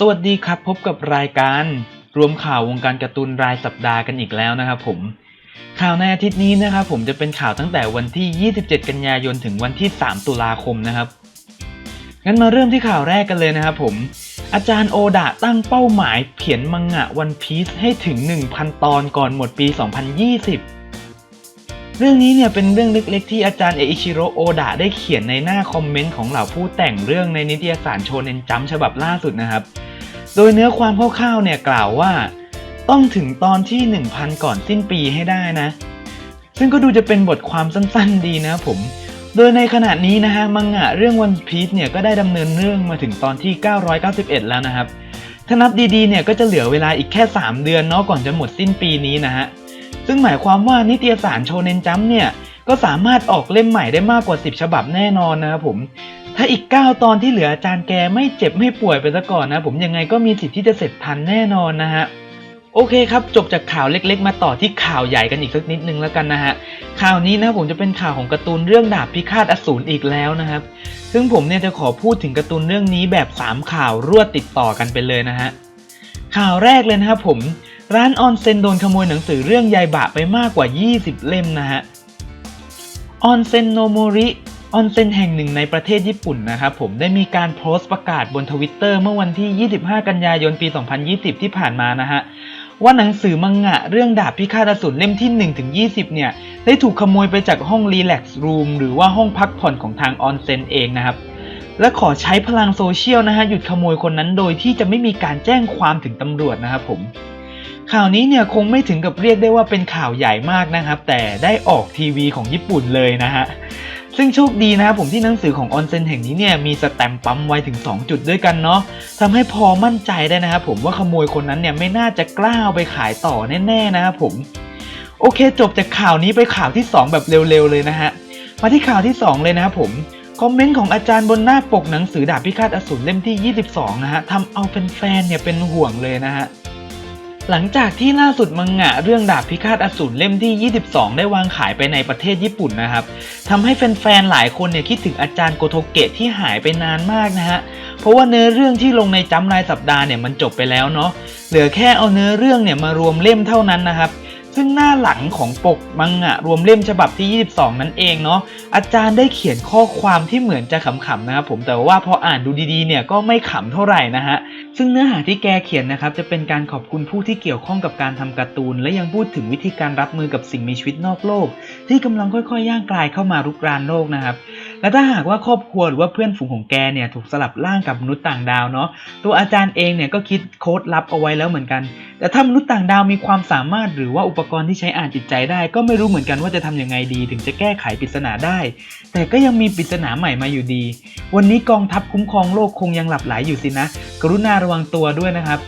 สวัสดีครับพบกับรายการรวมข่าววงการการ์ตูนรายสัปดาห์กันอีกแล้วนะครับผม ข่าวในอาทิตย์นี้นะครับผมจะเป็นข่าวตั้งแต่วันที่ 27 กันยายนถึงวันที่ 3 ตุลาคมนะครับงั้นมาเริ่มที่ข่าวแรกกันเลยนะครับผมอาจารย์โอดะตั้งเป้าหมายเขียนมังงะวันพีซให้ถึง 1,000 ตอนก่อนหมดปี 2020 เรื่องนี้เนี่ยเป็นเรื่องเล็กๆ ที่อาจารย์เออิชิโร่โอดะได้เขียนในหน้าคอมเมนต์ของเหล่าผู้แต่งเรื่องในนิตยสารโชเนนจัมฉบับล่าสุดนะครับ โดยเนื้อความคร่าวๆเนี่ยกล่าวว่า ต้องถึงตอนที่ 1,000 ก่อนสิ้นปีให้ได้นะ ซึ่งก็ดูจะเป็นบทความสั้นๆดีนะครับผม โดยในขณะนี้นะฮะมังงะเรื่องวันพีซเนี่ยก็ได้ดำเนินเรื่องมาถึงตอนที่ 991 แล้วนะครับ ถ้านับดีๆเนี่ยก็จะเหลือเวลาอีกแค่ 3 เดือนเนาะก่อนจะหมดสิ้นปีนี้นะฮะ ซึ่งหมายความว่านิตยสารโชเนนจัมเนี่ยก็สามารถออกเล่มใหม่ได้มากกว่า 10 ฉบับแน่นอนนะครับผม ถ้าอีก 9 ตอนที่เหลืออาจารย์แกไม่เจ็บไม่ป่วยไปซะก่อนนะ ผมยังไงก็มีสิทธิ์ที่จะเสร็จทันแน่นอนนะฮะโอเคครับ จบจากข่าวเล็กๆ มาต่อที่ข่าวใหญ่กันอีกสักนิดนึงแล้วกันนะฮะข่าวนี้นะผมจะเป็นข่าวของการ์ตูนเรื่องดาบพิฆาตอสูรอีกแล้วนะครับ ซึ่งผมเนี่ยจะขอพูดถึงการ์ตูนเรื่องนี้แบบ 3 ข่าวรวดติดต่อกันไปเลยนะฮะข่าวแรกเลยนะครับผมร้านออนเซนโดนขโมยหนังสือเรื่องยายบะไปมากกว่า 20 เล่มนะฮะออนเซนโนโมริ ออนเซ็นแห่งหนึ่งในประเทศญี่ปุ่นนะครับผมได้มีการโพสต์ประกาศบนทวิตเตอร์เมื่อวันที่ 25 กันยายนปี 2020 ที่ผ่านมานะฮะว่าหนังสือมังงะเรื่องดาบพิฆาตอสูรเล่มที่ 1 ถึง 20 เนี่ย ได้ถูกขโมยไปจากห้องรีแลกซ์รูมหรือว่าห้องพักผ่อนของทางออนเซ็นเองนะครับ และขอใช้พลังโซเชียลนะฮะหยุดขโมยคนนั้นโดยที่จะไม่มีการแจ้งความถึงตำรวจนะครับผมข่าวนี้เนี่ยคงไม่ถึงกับเรียกได้ว่าเป็นข่าวใหญ่มากนะครับ แต่ได้ออกทีวีของญี่ปุ่นเลยนะฮะ ซึ่งโชคดีนะครับผมที่หนังสือของออนเซ็นแห่งนี้เนี่ยมีสแตมป์ปั๊มไว้ถึง 2 จุดด้วยกันเนาะทำให้พอมั่นใจได้นะครับผมว่าขโมยคนนั้นเนี่ยไม่น่าจะกล้าเอาไปขายต่อแน่ๆนะครับผมโอเคจบจากข่าวนี้ไปข่าวที่ 2 แบบเร็วๆเลยนะฮะมาที่ข่าวที่ 2 เลยนะครับผมคอมเมนต์ของอาจารย์บนหน้าปกหนังสือดาบพิฆาตอสูรเล่มที่ 22 นะฮะทำเอาแฟนๆเนี่ยเป็นห่วงเลยนะฮะ หลังจากที่ล่าสุดมังงะเรื่องดาบพิฆาตอสูรเล่มที่ 22 ได้วางขายไปในประเทศญี่ปุ่นนะครับทำให้แฟนๆ หลายคนเนี่ยคิดถึงอาจารย์โกโทเกะที่หายไปนานมากนะฮะ เพราะว่าเนื้อเรื่องที่ลงในจำรายสัปดาห์เนี่ยมันจบไปแล้วเนาะ เหลือแค่เอาเนื้อเรื่องเนี่ยมารวมเล่มเท่านั้นนะครับ ซึ่งหน้าหลังของปกมังงะรวมเล่มฉบับที่ 22 นั่นเองเนาะอาจารย์ได้เขียนข้อความที่เหมือนจะขำๆนะครับผมแต่ว่าพออ่านดูดีๆเนี่ยก็ไม่ขำเท่าไหร่นะฮะซึ่งเนื้อหาที่แกเขียนนะครับจะเป็นการขอบคุณผู้ที่เกี่ยวข้องกับการทำการ์ตูน และยังพูดถึงวิธีการรับมือกับสิ่งมีชีวิตนอกโลก ที่กำลังค่อยๆย่างกลายเข้ามารุกรานโลกนะครับและถ้าหากว่าครอบครัวหรือว่าเพื่อนฝูงของแกเนี่ยถูกสลับร่างกับมนุษย์ต่างดาวเนาะตัวอาจารย์เองเนี่ยก็คิดโค้ดลับเอาไว้แล้วเหมือนกัน แต่ถ้ามนุษย์ต่างดาวมีความสามารถหรือว่าอุปกรณ์ที่ใช้อ่านจิตใจได้ ก็ไม่รู้เหมือนกันว่าจะทำยังไงดี ถึงจะแก้ไขปริศนาได้ แต่ก็ยังมีปริศนาใหม่มาอยู่ดี วันนี้กองทัพคุ้มครองโลกคงยังหลับไหลอยู่สินะ กรุณาระวังตัวด้วยนะครับ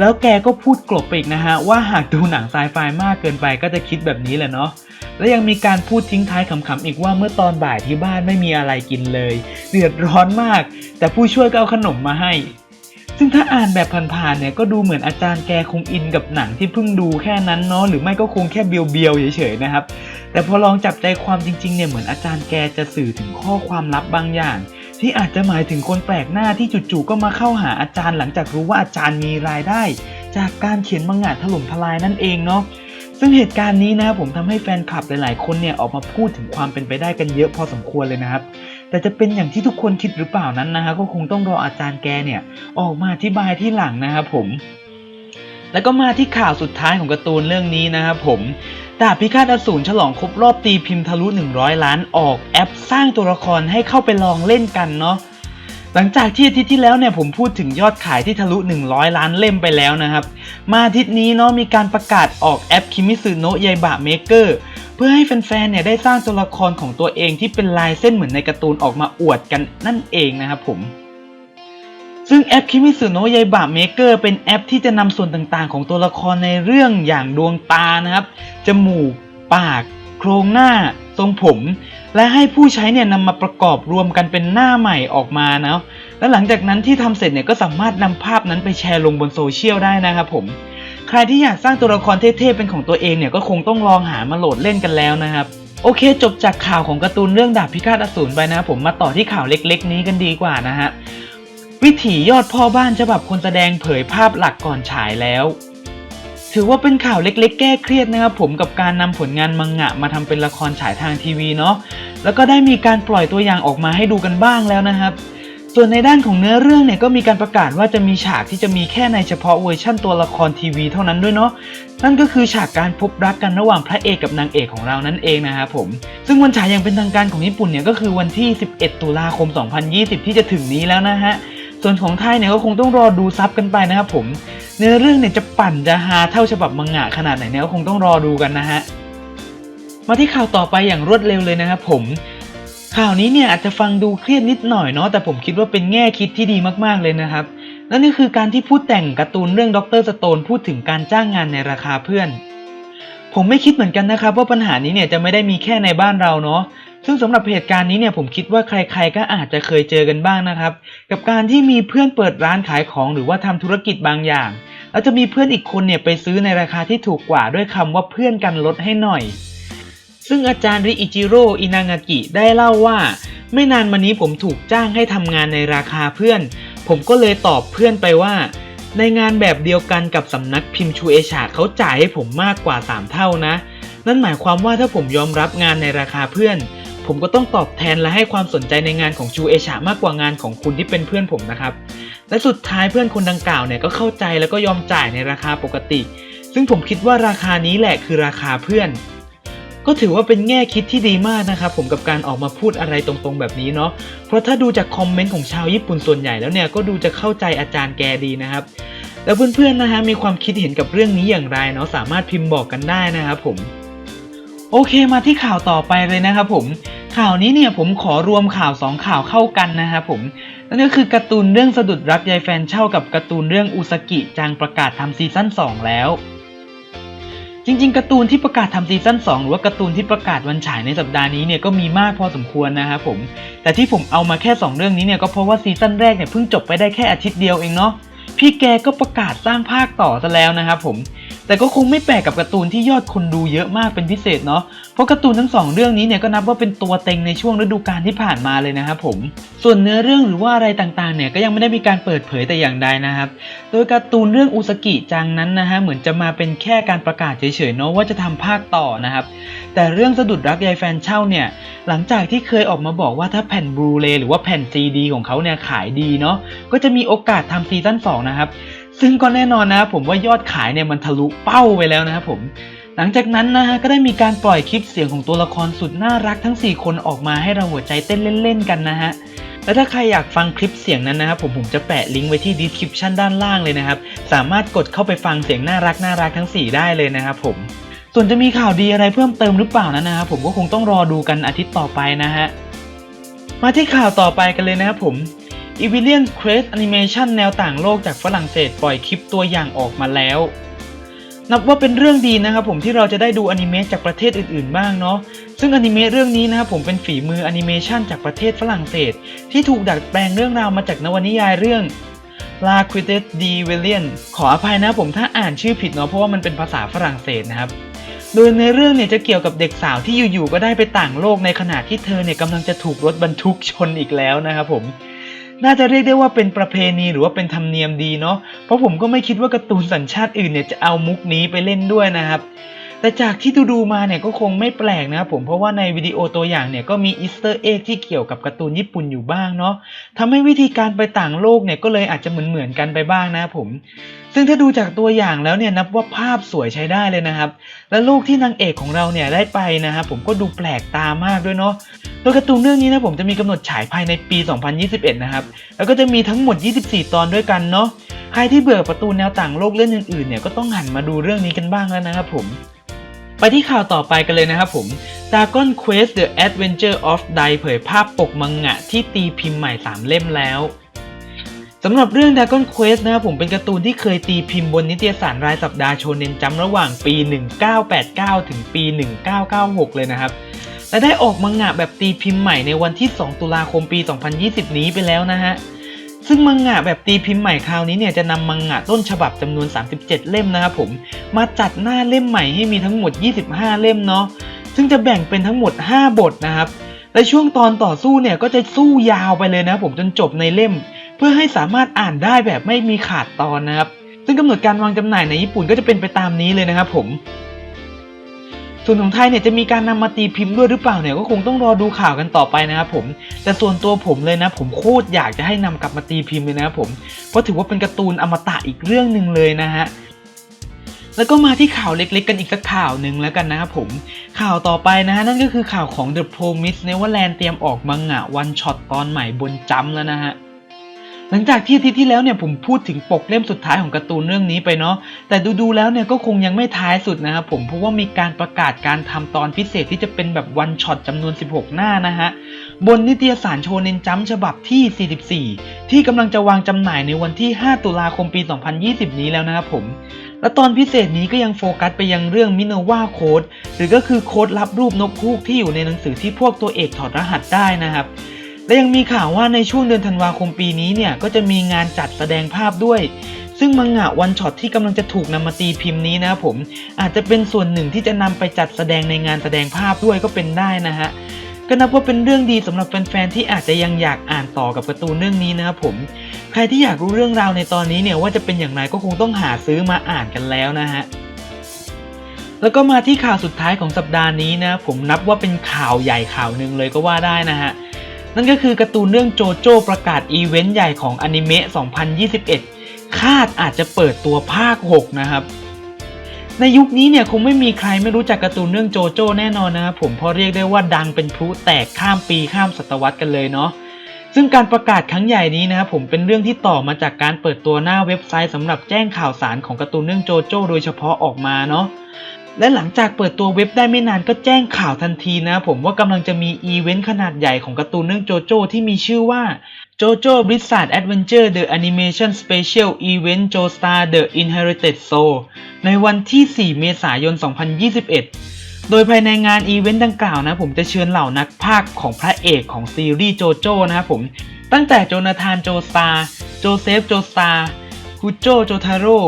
แล้วแกก็พูดกลบไปอีกนะฮะว่าหากดูหนังไซไฟมากเกินไปก็จะคิดแบบนี้แหละเนาะ และยังมีการพูดทิ้งท้ายขำๆอีกว่าเมื่อตอนบ่ายที่บ้านไม่มีอะไรกินเลย เดือดร้อนมาก แต่ผู้ช่วยก็เอาขนมมาให้ ซึ่งถ้าอ่านแบบผ่านๆเนี่ยก็ดูเหมือนอาจารย์แกคงอินกับหนังที่เพิ่งดูแค่นั้นเนาะหรือไม่ก็คงแค่เบียวๆเฉยๆนะครับ แต่พอลองจับใจความจริงๆเนี่ยเหมือนอาจารย์แกจะสื่อถึงข้อความลับบางอย่าง ที่อาจจะหมายถึงคนแปลกหน้าที่จู่ๆก็มาเข้าหาอาจารย์หลังจากรู้ว่าอาจารย์มีรายได้ จากการเขียนมังงะถล่มทลายนั่นเองเนาะ ซึ่งเหตุการณ์นี้นะครับผมทำให้แฟนคลับหลาย ๆ คนเนี่ยออกมาพูดถึงความเป็นไปได้กันเยอะพอสมควรเลยนะครับ แต่จะเป็นอย่างที่ทุกคนคิดหรือเปล่านั้นนะฮะก็คงต้องรออาจารย์แกเนี่ยออกมาอธิบายที่หลังนะครับผม แล้วก็มาที่ข่าวสุดท้ายของการ์ตูนเรื่องนี้นะครับผมดาบพิฆาตอสูรฉลองครบรอบตีพิมพ์ทะลุ 100 ล้านออกแอปสร้างตัวละครให้เข้าไปลองเล่นกันเนาะ หลังจากที่อาทิตย์ที่แล้วเนี่ยผมพูดถึงยอดขายที่ทะลุ 100 ล้านเล่มไปแล้วนะครับ มาอาทิตย์นี้เนาะมีการประกาศออกแอปคิมิสึโนะยายบะเมเกอร์เพื่อให้แฟนๆเนี่ยได้สร้างตัวละครของตัวเองที่เป็นลายเส้นเหมือนในการ์ตูนออกมาอวดกันนั่นเองนะครับผม ซึ่งแอปคิมิสึโนะยายบะเมเกอร์เป็นแอปที่จะนำส่วนต่างๆ ของตัวละครในเรื่องอย่างดวงตานะครับจมูก ปาก โครงหน้า ทรงผม และให้ผู้ใช้เนี่ยนำมาประกอบรวมกันเป็นหน้าใหม่ออกมาเนาะและหลังจากนั้นที่ทำเสร็จเนี่ยก็สามารถนำภาพนั้นไปแชร์ลงบนโซเชียลได้นะครับผมใครที่อยากสร้างตัวละครเท่ๆเป็นของตัวเองเนี่ยก็คงต้องลองหามาโหลดเล่นกันแล้วนะครับโอเค จบจากข่าวของการ์ตูนเรื่องดาบพิฆาตอสูรไปนะผมมาต่อที่ข่าวเล็ก ๆ นี้กันดีกว่านะฮะวิถียอดพ่อบ้านฉบับคนแสดงเผยภาพหลักก่อนฉายแล้ว ถือว่าเป็นข่าวเล็กๆ แก้เครียดนะครับผมกับการนำผลงานมังงะมาทำเป็นละครฉายทางทีวีเนาะแล้วก็ได้มีการปล่อยตัวอย่างออกมาให้ดูกันบ้างแล้วนะครับส่วนในด้านของเนื้อเรื่องเนี่ยก็มีการประกาศว่าจะมีฉากที่จะมีแค่ในเฉพาะเวอร์ชั่นตัวละครทีวีเท่านั้นด้วยเนาะนั่นก็คือฉากการพบรักกันระหว่างพระเอกกับนางเอกของเรานั่นเองนะครับผม ซึ่งวันฉายอย่างเป็นทางการของญี่ปุ่นเนี่ยก็คือวันที่ 11 ตุลาคม 2020 ที่จะถึงนี้แล้วนะฮะ ส่วนของไทยเนี่ยก็คงต้องรอดูซับกันไปนะครับผมเนื้อเรื่องเนี่ยจะปั่นจะฮาเท่าฉบับมังงะขนาดไหนเนี่ยก็คงต้องรอดูกันนะฮะมาที่ข่าวต่อไปอย่างรวดเร็วเลยนะครับผมข่าวนี้เนี่ยอาจจะฟังดูเครียดนิดหน่อยเนาะแต่ผมคิดว่าเป็นแง่คิดที่ดีมากๆเลยนะครับนั่นก็คือการที่ผู้แต่งการ์ตูนเรื่องด็อกเตอร์สโตนพูดถึงการจ้างงานในราคาเพื่อน ผมไม่คิดเหมือนกันนะครับว่าปัญหานี้เนี่ยจะไม่ได้มีแค่ในบ้านเราเนาะ ซึ่งสำหรับเหตุการณ์นี้เนี่ยผมคิดว่าใครๆก็อาจจะเคยเจอกันบ้างนะครับ กับการที่มีเพื่อนเปิดร้านขายของหรือว่าทำธุรกิจบางอย่าง แล้วจะมีเพื่อนอีกคนเนี่ยไปซื้อในราคาที่ถูกกว่าด้วยคำว่าเพื่อนกันลดให้หน่อย ซึ่งอาจารย์ริอิจิโร่อินางากิได้เล่าว่า ไม่นานมานี้ผมถูกจ้างให้ทำงานในราคาเพื่อน ผมก็เลยตอบเพื่อนไปว่า ในงานแบบเดียวกันกับสำนักพิมพ์ชูเอชาเขาจ่ายให้ผมมากกว่า 3 เท่านะ นั่นหมายความว่าถ้าผมยอมรับงานในราคาเพื่อน ผมก็ต้องตอบแทนและให้ความสนใจในงานของชูเอชามากกว่างานของคุณที่เป็นเพื่อนผมนะครับ และสุดท้ายเพื่อนคนดังกล่าวเนี่ยก็เข้าใจแล้วก็ยอมจ่ายในราคาปกติ ซึ่งผมคิดว่าราคานี้แหละคือราคาเพื่อน ก็ถือว่าเป็นแง่คิดที่ดีมากนะครับผมกับการออกมาพูดอะไรตรงๆแบบนี้เนาะ เพราะถ้าดูจากคอมเมนต์ของชาวญี่ปุ่นส่วนใหญ่แล้วเนี่ยก็ดูจะเข้าใจอาจารย์แกดีนะครับ แล้วเพื่อนๆนะฮะมีความคิดเห็นกับเรื่องนี้อย่างไรเนาะสามารถพิมพ์บอกกันได้นะครับผม โอเคมาที่ข่าวต่อไปเลยนะครับผมข่าวนี้เนี่ยผมขอรวมข่าวสองข่าวเข้ากันนะครับผมนั่นก็คือการ์ตูนเรื่องสะดุดรักยายแฟนเช่ากับการ์ตูนเรื่องอุสกิจังประกาศทำซีซั่น2 แล้ว จริงๆการ์ตูนที่ประกาศทำซีซั่น2 หรือว่าการ์ตูนที่ประกาศวันฉายในสัปดาห์นี้เนี่ยก็มีมากพอสมควรนะครับผมแต่ที่ผมเอามาแค่ 2 เรื่องนี้เนี่ยก็เพราะว่าซีซั่นแรกเนี่ยเพิ่งจบไปได้แค่อาทิตย์เดียวเองเนาะพี่แกก็ประกาศสร้างภาคต่อซะแล้วนะครับผม แต่ก็คงไม่แปลกกับการ์ตูนที่ยอดคนดูเยอะมากเป็นพิเศษเนาะ เพราะการ์ตูนทั้งสองเรื่องนี้เนี่ยก็นับว่าเป็นตัวเต็งในช่วงฤดูกาลที่ผ่านมาเลยนะครับผม ส่วนเนื้อเรื่องหรือว่าอะไรต่างๆเนี่ยก็ยังไม่ได้มีการเปิดเผยแต่อย่างใดนะครับ โดยการ์ตูนเรื่องอุสกิจังนั้นนะฮะเหมือนจะมาเป็นแค่การประกาศเฉยๆเนาะว่าจะทำภาคต่อนะครับ แต่เรื่องสะดุดรักยายแฟนเช่าเนี่ยหลังจากที่เคยออกมาบอกว่าถ้าแผ่นบลูเรย์หรือว่าแผ่นซีดีของเขาเนี่ยขายดีเนาะก็จะมีโอกาสทำซีซั่น2นะครับ ซึ่งก็แน่นอนนะผมว่ายอดขายเนี่ยมันทะลุเป้าไปแล้วนะครับผม หลังจากนั้นนะฮะก็ได้มีการปล่อยคลิปเสียงของตัวละครสุดน่ารักทั้ง 4 คนออกมาให้เราหัวใจเต้นเล่นๆกันนะฮะและถ้าใครอยากฟังคลิปเสียงนั้นนะครับผมผมจะแปะลิงก์ไว้ที่ description ด้านล่างเลยนะครับ สามารถกดเข้าไปฟังเสียงน่ารักน่ารักทั้ง 4 ได้เลยนะครับผม ส่วนจะมีข่าวดีอะไรเพิ่มเติมหรือเปล่านั้นนะครับผมก็คงต้องรอดูกันอาทิตย์ต่อไปนะฮะมาที่ข่าวต่อไปกันเลยนะครับผม e v i l i a n Quest Animation แนวต่างโลกจากฝรั่งเศสปล่อยคลิปตัวอย่างออกมาแล้ว นับว่าเป็นเรื่องดีนะครับผมที่เราจะได้ดูอนิเมะจากประเทศอื่นๆบ้างเนาะซึ่งอนิเมะเรื่องนี้นะครับผมเป็นฝีมือแอนิเมชันจากประเทศฝรั่งเศส ที่ถูกดัดแปลงเรื่องราวมาจากนวนิยายเรื่อง La q u i t e d e v i l i a n ขออภัยนะผมถ้าอ่านชื่อผิดเนาะเพราะว่ามันเป็นภาษาฝรั่งเศสนะครับโดยในเรื่องเนี่ยจะเกี่ยวกับเด็กสาวที่อยู่ๆก็ได้ไปต่างโลกในขณะที่เธอเนี่ยกำลังจะถูกรถบรรทุกชนอีกแล้วนะครับผม น่าจะเรียกได้ว่าเป็นประเพณีหรือว่าเป็นธรรมเนียมดีเนาะเพราะผมก็ไม่คิดว่าการ์ตูนสัญชาติอื่นเนี่ยจะเอามุกนี้ไปเล่นด้วยนะครับ แต่จากที่ดูดูมาเนี่ยก็คงไม่แปลกนะครับผมเพราะว่าในวิดีโอตัวอย่างเนี่ยก็มีอีสเตอร์เอ็กที่เกี่ยวกับการ์ตูนญี่ปุ่นอยู่บ้างเนาะทำให้วิธีการไปต่างโลกเนี่ยก็เลยอาจจะเหมือนเหมือนๆกันไปบ้างนะผมซึ่งถ้าดูจากตัวอย่างแล้วเนี่ยนับว่าภาพสวยใช้ได้เลยนะครับ และโลกที่นางเอกของเราเนี่ยได้ไปนะครับผมก็ดูแปลกตามากด้วยเนาะโดยการ์ตูนเรื่องนี้นะผมจะมีกำหนดฉายภายในปี 2021 นะครับ แล้วก็จะมีทั้งหมด 24 ตอนด้วยกันเนาะใครที่เบื่อการ์ตูแนวต่างโลกเรื่องอื่นๆเนี่ยก็ต้องหันมาดูเรื่องนี้กันบ้างแล้วนะครับผม ไปที่ข่าวต่อไปกันเลยนะครับผม Dragon Quest The Adventure of Dai เผยภาพปกมังงะที่ตีพิมพ์ใหม่ 3 เล่มแล้วสำหรับเรื่อง Dragon Quest นะครับผมเป็นการ์ตูนที่เคยตีพิมพ์บนนิตยสารรายสัปดาห์โชเนนจัมระหว่างปี 1989 ถึงปี 1996 เลยนะครับ และได้ออกมังงะแบบตีพิมพ์ใหม่ในวันที่ 2 ตุลาคมปี 2020 นี้ไปแล้วนะฮะ ซึ่งมังงะแบบตีพิมพ์ใหม่คราวนี้เนี่ยจะนำมังงะต้นฉบับจำนวน 37 เล่มนะครับผมมาจัดหน้าเล่มใหม่ให้มีทั้งหมด 25 เล่มเนาะซึ่งจะแบ่งเป็นทั้งหมด 5 บทนะครับและช่วงตอนต่อสู้เนี่ยก็จะสู้ยาวไปเลยนะผมจนจบในเล่มแพื่อให้สามารถอ่านได้แบบไม่มีขาดตอนนะครับซึ่งกำหนดการวางจำหน่ายในญี่ปุ่นก็จะเป็นไปตามนี้เลยนะครับผม ส่วนของไทยเนี่ยจะมีการนำมาตีพิมพ์ด้วยหรือเปล่าเนี่ยก็คงต้องรอดูข่าวกันต่อไปนะครับผม แต่ส่วนตัวผมเลยนะ ผมโคตรอยากจะให้นำกลับมาตีพิมพ์เลยนะครับผมเพราะถือว่าเป็นการ์ตูนอมตะอีกเรื่องหนึ่งเลยนะฮะแล้วก็มาที่ข่าวเล็กๆ กันอีกสักข่าวหนึ่งแล้วกันนะครับผม ข่าวต่อไปนะฮะนั่นก็คือข่าวของ The Promise Neverland เตรียมออกมังงะวันช็อตตอนใหม่บนจัมแล้วนะฮะ หลังจากที่อาทิตย์ที่แล้วเนี่ยผมพูดถึงปกเล่มสุดท้ายของการ์ตูนเรื่องนี้ไปเนาะแต่ดูๆแล้วเนี่ยก็คงยังไม่ท้ายสุดนะครับผมเพราะว่ามีการประกาศการทำตอนพิเศษที่จะเป็นแบบวันช็อตจำนวน 16 หน้านะฮะบนนิตยสารโชเนนจัมฉบับที่ 44 ที่กำลังจะวางจำหน่ายในวันที่ 5 ตุลาคมปี 2020 นี้แล้วนะครับผมและตอนพิเศษนี้ก็ยังโฟกัสไปยังเรื่องมิโนวาโค้ดหรือก็คือโค้ดลับรูปนกฮูกที่อยู่ในหนังสือที่พวกตัวเอกถอดรหัสได้นะครับ และยังมีข่าวว่าในช่วงเดือนธันวาคมปีนี้เนี่ยก็จะมีงานจัดแสดงภาพด้วย ซึ่งมังงะวันช็อตที่กำลังจะถูกนำมาตีพิมพ์นี้นะผมอาจจะเป็นส่วนหนึ่งที่จะนำไปจัดแสดงในงานแสดงภาพด้วยก็เป็นได้นะฮะก็นับว่าเป็นเรื่องดีสำหรับแฟนๆที่อาจจะยังอยากอ่านต่อกับการ์ตูนเรื่องนี้นะครับผม ใครที่อยากรู้เรื่องราวในตอนนี้เนี่ยว่าจะเป็นอย่างไรก็คงต้องหาซื้อมาอ่านกันแล้วนะฮะ แล้วก็มาที่ข่าวสุดท้ายของสัปดาห์นี้นะผมนับว่าเป็นข่าวใหญ่ข่าวหนึ่งเลยก็ว่าได้นะฮะ นั่นก็คือการ์ตูนเรื่องโจโจ้ประกาศอีเวนต์ใหญ่ของอนิเมะ 2021 คาดอาจจะเปิดตัวภาค 6 นะครับ ในยุคนี้เนี่ยคงไม่มีใครไม่รู้จักการ์ตูนเรื่องโจโจ้แน่นอนนะครับผมเพราะเรียกได้ว่าดังเป็นพลุแตกข้ามปีข้ามศตวรรษกันเลยเนาะซึ่งการประกาศครั้งใหญ่นี้นะครับผมเป็นเรื่องที่ต่อมาจากการเปิดตัวหน้าเว็บไซต์สำหรับแจ้งข่าวสารของการ์ตูนเรื่องโจโจ้โดยเฉพาะออกมาเนาะ และหลังจากเปิดตัวเว็บได้ไม่นานก็แจ้งข่าวทันทีนะผมว่ากำลังจะมีอีเวนต์ขนาดใหญ่ของการ์ตูนเรื่องโจโจ้ที่มีชื่อว่า JoJo Blizzard Adventure The Animation Special Event JoStar The Inherited Soul ในวันที่ 4 เมษายน 2021 โดยภายในงานอีเวนต์ดังกล่าวนะผมจะเชิญเหล่านักพากของพระเอกของซีรีส์โจโจ้นะครับผม ตั้งแต่โจนาธานโจสตาร์โจเซฟโจสตาร์คุโจโจทาโร่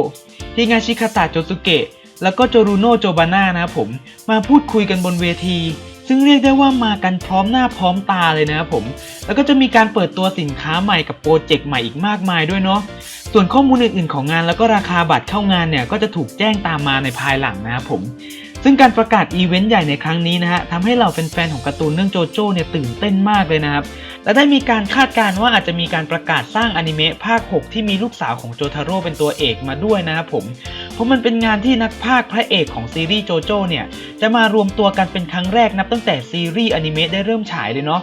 ฮิงาชิคาตะโจสุเกะ แล้วก็โจรูโนโจบาน่านะครับผมมาพูดคุยกันบนเวที ซึ่งเรียกได้ว่ามากันพร้อมหน้าพร้อมตาเลยนะครับผม แล้วก็จะมีการเปิดตัวสินค้าใหม่กับโปรเจกต์ใหม่อีกมากมายด้วยเนาะส่วนข้อมูลอื่นๆของงานแล้วก็ราคาบัตรเข้างานเนี่ยก็จะถูกแจ้งตามมาในภายหลังนะครับผมซึ่งการประกาศอีเวนต์ใหญ่ในครั้งนี้นะฮะทำให้เราเป็นแฟนๆของการ์ตูนเรื่องโจโจ้เนี่ยตื่นเต้นมากเลยนะครับ และได้มีการคาดการณ์ว่าอาจจะมีการประกาศสร้างอนิเมะภาค 6 ที่มีลูกสาวของโจทาโร่เป็นตัวเอกมาด้วยนะครับผม เพราะมันเป็นงานที่นักพากย์พระเอกของซีรีส์โจโจ้เนี่ยจะมารวมตัวกันเป็นครั้งแรกนับตั้งแต่ซีรีส์อนิเมะได้เริ่มฉายเลยเนาะ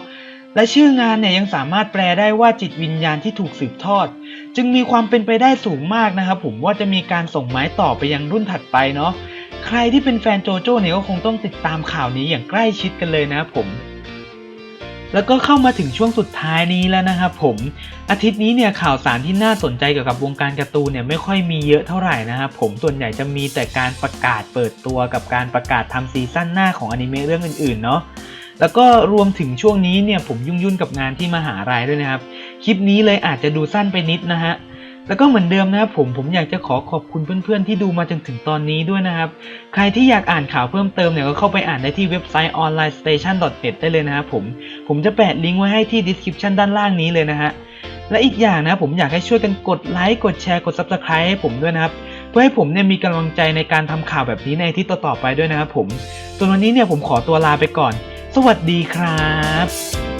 และชื่องานเนี่ยยังสามารถแปลได้ว่าจิตวิญญาณที่ถูกสืบทอด จึงมีความเป็นไปได้สูงมากนะครับผมว่าจะมีการส่งไม้ต่อไปยังรุ่นถัดไปเนาะใครที่เป็นแฟนโจโจ้เนี่ยก็คงต้องติดตามข่าวนี้อย่างใกล้ชิดกันเลยนะครับผม แล้วก็เข้ามาถึงช่วงสุดท้ายนี้แล้วนะครับผม อาทิตย์นี้เนี่ยข่าวสารที่น่าสนใจเกี่ยวกับวงการการ์ตูนเนี่ยไม่ค่อยมีเยอะเท่าไหร่นะครับผมส่วนใหญ่จะมีแต่การประกาศเปิดตัวกับการประกาศทำซีซั่นหน้าของอนิเมะเรื่องอื่นๆเนาะแล้วก็รวมถึงช่วงนี้เนี่ยผมยุ่งยุ่นกับงานที่มหาลัยด้วยนะครับ คลิปนี้เลยอาจจะดูสั้นไปนิดนะฮะ แล้วก็เหมือนเดิมนะครับผมผมอยากจะขอขอบคุณเพื่อนๆที่ดูมาจนถึงตอนนี้ด้วยนะครับ ใครที่อยากอ่านข่าวเพิ่มเติมเนี่ยก็เข้าไปอ่านได้ที่เว็บไซต์ onlinestation.net ได้เลยนะครับผมผมจะแปะลิงก์ไว้ให้ที่ description ด้านล่างนี้เลยนะฮะและอีกอย่างนะผมอยากให้ช่วยกันกดไลค์กดแชร์กด subscribe ให้ผมด้วยนะครับ เพื่อให้ผมเนี่ยมีกำลังใจในการทำข่าวแบบนี้ในที่ต่อๆไปด้วยนะครับผมส่วนวันนี้เนี่ยผมขอตัวลาไปก่อน สวัสดีครับ